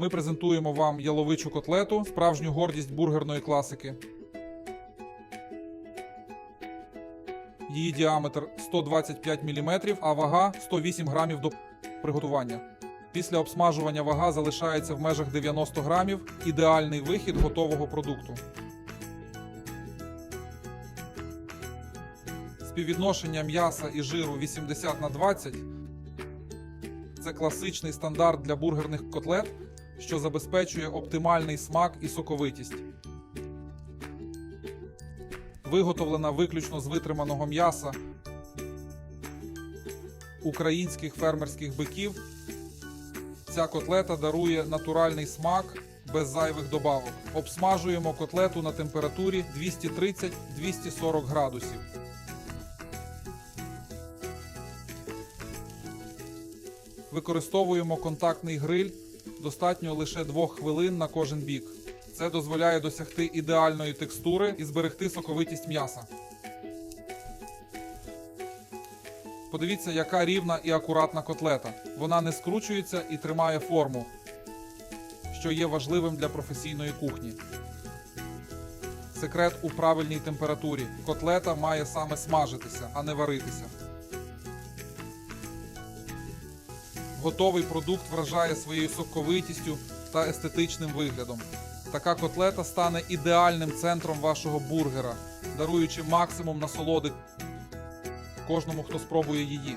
Ми презентуємо вам яловичу котлету, справжню гордість бургерної класики. Її діаметр 125 мм, а вага 108 грамів до приготування. Після обсмажування вага залишається в межах 90 грамів. Ідеальний вихід готового продукту. Співвідношення м'яса і жиру 80 на 20 це класичний стандарт для бургерних котлет, що забезпечує оптимальний смак і соковитість. Виготовлена виключно з витриманого м'яса українських фермерських биків. Ця котлета дарує натуральний смак без зайвих добавок. Обсмажуємо котлету на температурі 230-240 градусів. Використовуємо контактний гриль. Достатньо лише 2 хвилин на кожен бік. Це дозволяє досягти ідеальної текстури і зберегти соковитість м'яса. Подивіться, яка рівна і акуратна котлета. Вона не скручується і тримає форму, що є важливим для професійної кухні. Секрет у правильній температурі. Котлета має саме смажитися, а не варитися. Готовий продукт вражає своєю соковитістю та естетичним виглядом. Така котлета стане ідеальним центром вашого бургера, даруючи максимум насолоди кожному, хто спробує її.